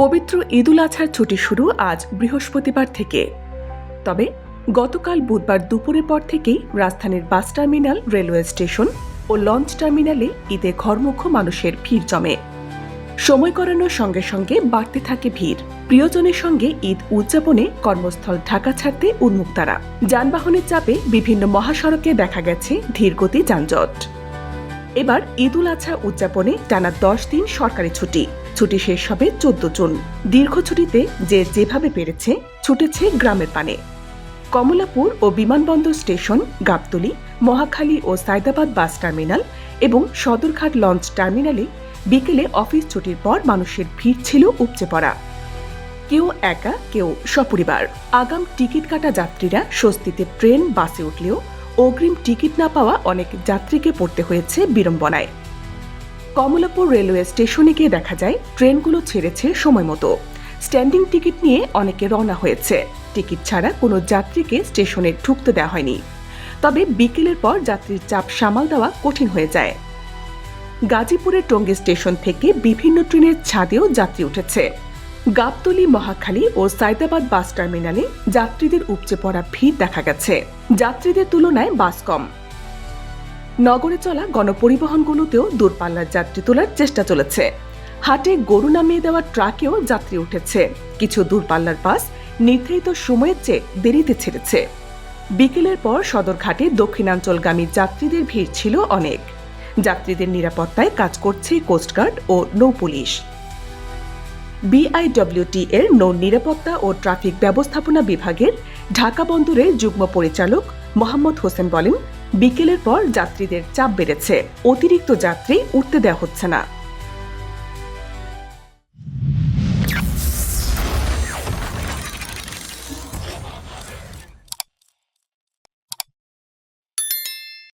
পবিত্র ঈদুল আছার ছুটি শুরু আজ বৃহস্পতিবার থেকে। তবে গতকাল বুধবার দুপুরের পর থেকেই রাজধানীর বাস টার্মিনাল, রেলওয়ে স্টেশন ও লঞ্চ টার্মিনালে ঈদে ঘরমুখ মানুষের ভিড় জমে। সময় করানোর সঙ্গে সঙ্গে বাড়তে থাকে ভিড়। প্রিয়জনের সঙ্গে ঈদ উদযাপনে কর্মস্থল ঢাকা ছাড়তে উন্মুখ তারা যানবাহনের চাপে বিভিন্ন মহাসড়কে দেখা গেছে ধীরগতি যানজট। এবার ঈদুল আজহা উদযাপনে টানা দশ দিন সরকারি ছুটি। ছুটি শেষ হবে চোদ্দ জুন। দীর্ঘ ছুটিতে যে যেভাবে পেরেছে, ছুটেছে গ্রামের পানে। কমলাপুর ও বিমানবন্দর স্টেশন, গাবতলী, মহাখালী ও সায়দাবাদ বাস টার্মিনাল এবং সদরঘাট লঞ্চ টার্মিনালে বিকেলে অফিস ছুটির পর মানুষের ভিড় ছিল উপচে পড়া। কেউ একা, কেউ সপরিবার। আগাম টিকিট কাটা যাত্রীরা স্বস্তিতে ট্রেন, বাসে উঠলেও অগ্রিম টিকিট না পাওয়া অনেক যাত্রীকে পড়তে হয়েছে বিড়ম্বনায়। কমলাপুর রেলওয়ে স্টেশনে গিয়ে দেখা যায়, ট্রেনগুলো ছেড়েছে সময় মতো। স্ট্যান্ডিং টিকিট নিয়ে অনেকে রওনা হয়েছে। টিকিট ছাড়া কোনো যাত্রীকে স্টেশনে ঢুকতে দেওয়া হয়নি। তবে বিকেলের পর যাত্রীর চাপ সামাল দেওয়া কঠিন হয়ে যায়। গাজীপুরের টঙ্গী স্টেশন থেকে বিভিন্ন ট্রেনের ছাদেও যাত্রী উঠেছে। গাবতলী, মহাখালী ও সায়দাবাদ বাস টার্মিনালে যাত্রীদের উপচে পড়া ভিড় দেখা গেছে। যাত্রীদের তুলনায় বাস কম। নগরে চলা গণপরিবহনগুলোতেও দূরপাল্লার যাত্রী তোলার চেষ্টা চলেছে। হাটে গরু নামিয়ে দেওয়া ট্রাকেও যাত্রী উঠেছে। কিছু দূরপাল্লার বাস নির্ধারিত সময়ের চেয়ে দেরিতে ছেড়েছে। বিকেলের পর সদরঘাটে দক্ষিণাঞ্চলগামী যাত্রীদের ভিড় ছিল অনেক। যাত্রীদের নিরাপত্তায় কাজ করছে কোস্টগার্ড ও নৌ পুলিশ। বিআইডব্লিউটি এর নৌ নিরাপত্তা ও ট্রাফিক ব্যবস্থাপনা বিভাগের ঢাকা বন্দরের যুগ্ম পরিচালক মোহাম্মদ হোসেন বলেন বিকেলের পর যাত্রীদের চাপ বেড়েছে। অতিরিক্ত যাত্রী উঠতে দেওয়া হচ্ছে না।